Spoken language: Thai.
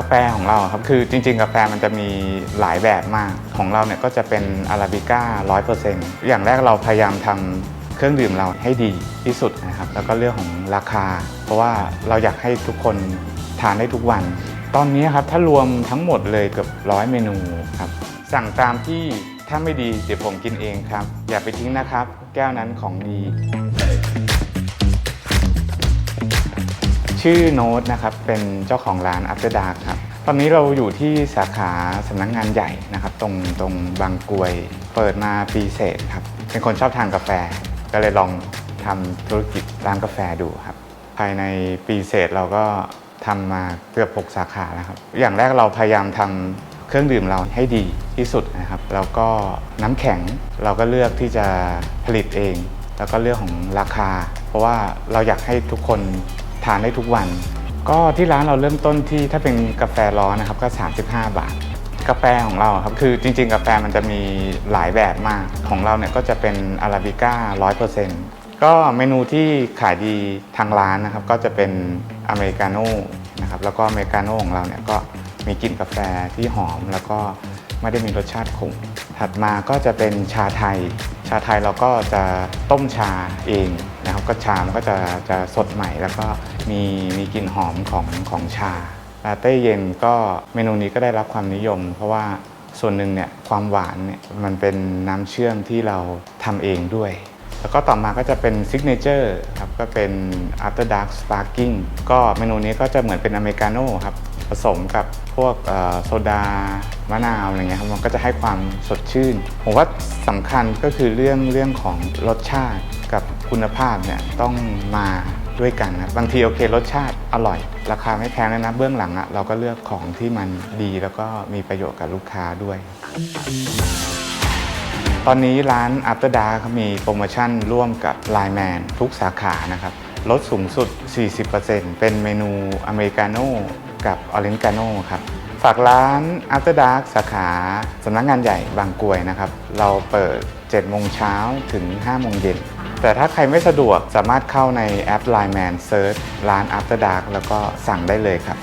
กาแฟของเราครับคือจริง ๆ กาแฟมันจะมีหลายแบบมากของเราเนี่ยก็จะเป็นอาราบิก้าร้อยเปอร์เซ็นต์อย่างแรกเราพยายามทำเครื่องดื่มเราให้ดีที่สุดนะครับ แล้วก็เรื่องของราคา เพราะว่าเราอยากให้ทุกคนทานได้ทุกวัน ตอนนี้ครับถ้ารวมทั้งหมดเลยเกือบร้อยเมนูครับสั่งตามที่ถ้าไม่ดีเดี๋ยวผมกินเองครับ อย่าไปทิ้งนะครับ แก้วนั้นของดี ชื่อโน้ตนะครับเป็นเจ้าของร้าน After Dark ครับตอนนี้เราอยู่ที่สาขาสำนักงงานใหญ่นะครับ ตรงตรงบางกรวย เปิดมาปีเศษครับ เป็นคนชอบทานกาแฟ ก็เลยลองทำธุรกิจร้านกาแฟดูครับ ภายในปีเศษเราก็ทำมาเกือบ 6 สาขาแล้วครับ อย่างแรกเราพยายามทำเครื่องดื่มเราให้ดีที่สุดนะครับ แล้วก็น้ำแข็งเราก็เลือกที่จะผลิตเอง แล้วก็เรื่องของราคา เพราะว่าเราอยากให้ทุกคน ทานได้ทุกวัน ก็ที่ร้านเราเริ่มต้นที่ถ้าเป็นกาแฟร้อนนะครับก็ 35 บาท กาแฟของเราครับคือจริง ๆ กาแฟมันจะมีหลายแบบมากของเราเนี่ยก็จะเป็นอาราบิก้า100%ก็เมนูที่ขายดีทางร้านนะครับก็จะเป็นอเมริกาโน่นะครับแล้วก็อเมริกาโน่ของเราเนี่ยก็มีกลิ่นกาแฟที่หอมแล้วก็ไม่ได้มีรสชาติขมถัดมาก็จะเป็นชาไทย ชาไทยเราก็จะต้มชาเอง นะครับก็ชามันก็จะจะสดใหม่ แล้วก็มีมีกลิ่นหอมของของชาลาเต้เย็นก็เมนูนี้ก็ได้รับความนิยม เพราะว่าส่วนหนึ่งเนี่ยความหวานเนี่ยมันเป็นน้ำเชื่อมที่เราทำเองด้วย แล้วก็ต่อมาก็จะเป็นซิกเนเจอร์ครับก็เป็น After Dark Sparking ก็เมนูนี้ก็จะเหมือนเป็นอเมริกาโน่ครับผสมกับพวกโซดามะนาวอะไรเงี้ยครับมันก็จะให้ความสดชื่น ผมว่าสำคัญก็คือเรื่องเรื่องของรสชาติกับ คุณภาพเนี่ยต้องมาด้วยกันนะบางทีโอเครสชาติอร่อย ราคาไม่แพงเลยนะเบื้องหลังอะเราก็เลือกของที่มันดีแล้วก็มีประโยชน์กับลูกค้าด้วย ตอนนี้ร้าน After Dark เขามีโปรโมชั่นร่วมกับ Line Man ทุกสาขานะครับลดสูงสุด 40%เป็นเมนูอเมริกาโน่กับออเรนจ์กาโน่ครับฝากร้าน After Dark สาขาสำนักงงานใหญ่บางกรวยนะครับ เราเปิด 7 โมงเช้าถึง 5 โมงเย็น แต่ถ้าใครไม่สะดวกสามารถเข้าในแอป Line Man Search ร้าน After Dark แล้วก็สั่งได้เลยครับ